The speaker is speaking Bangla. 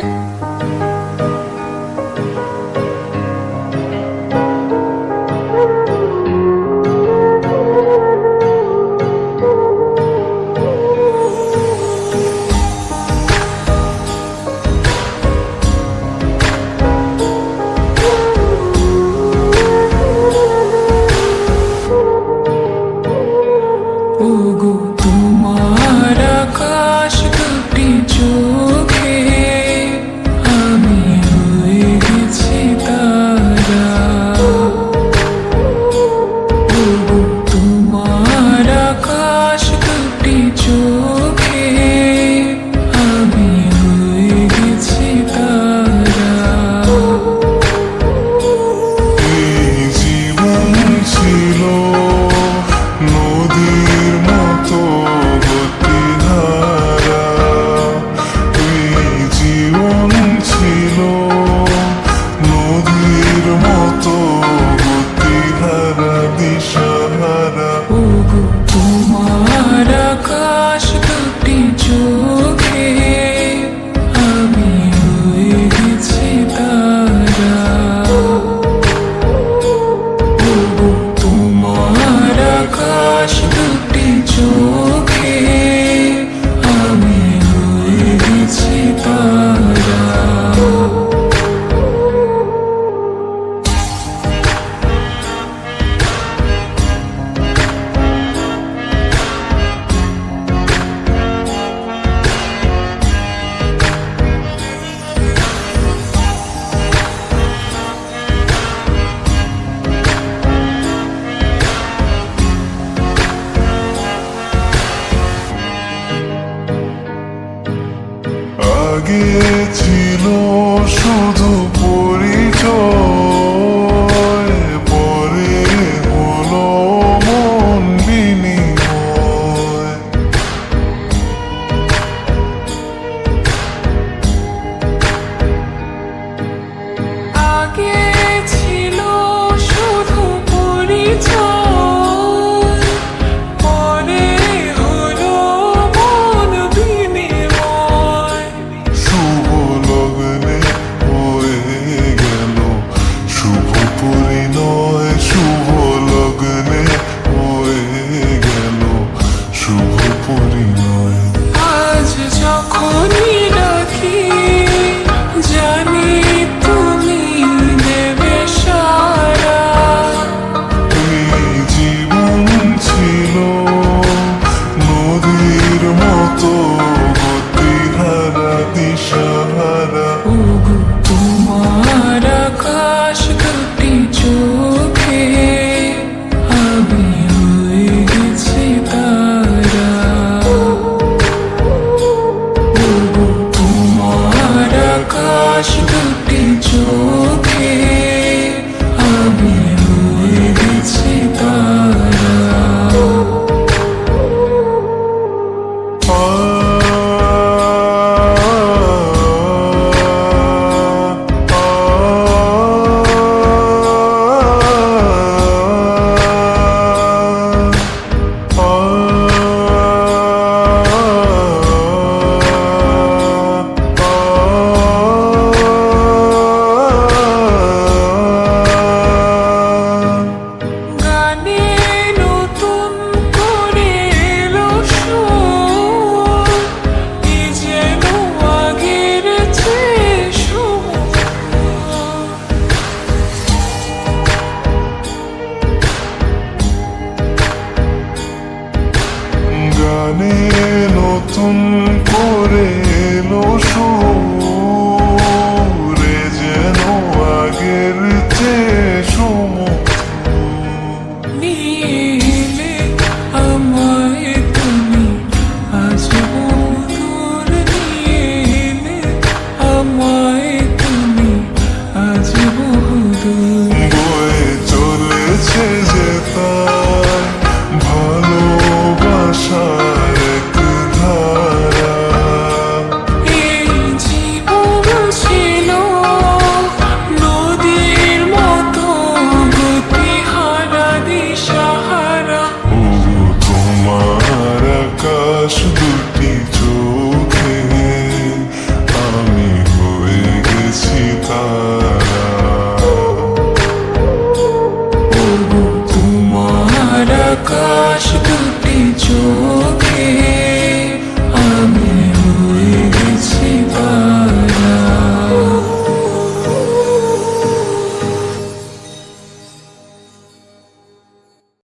Música পরিণয় আজ যখনই প্রাণে নতুন করে এলো কি যেন আগের গানে নতুন You.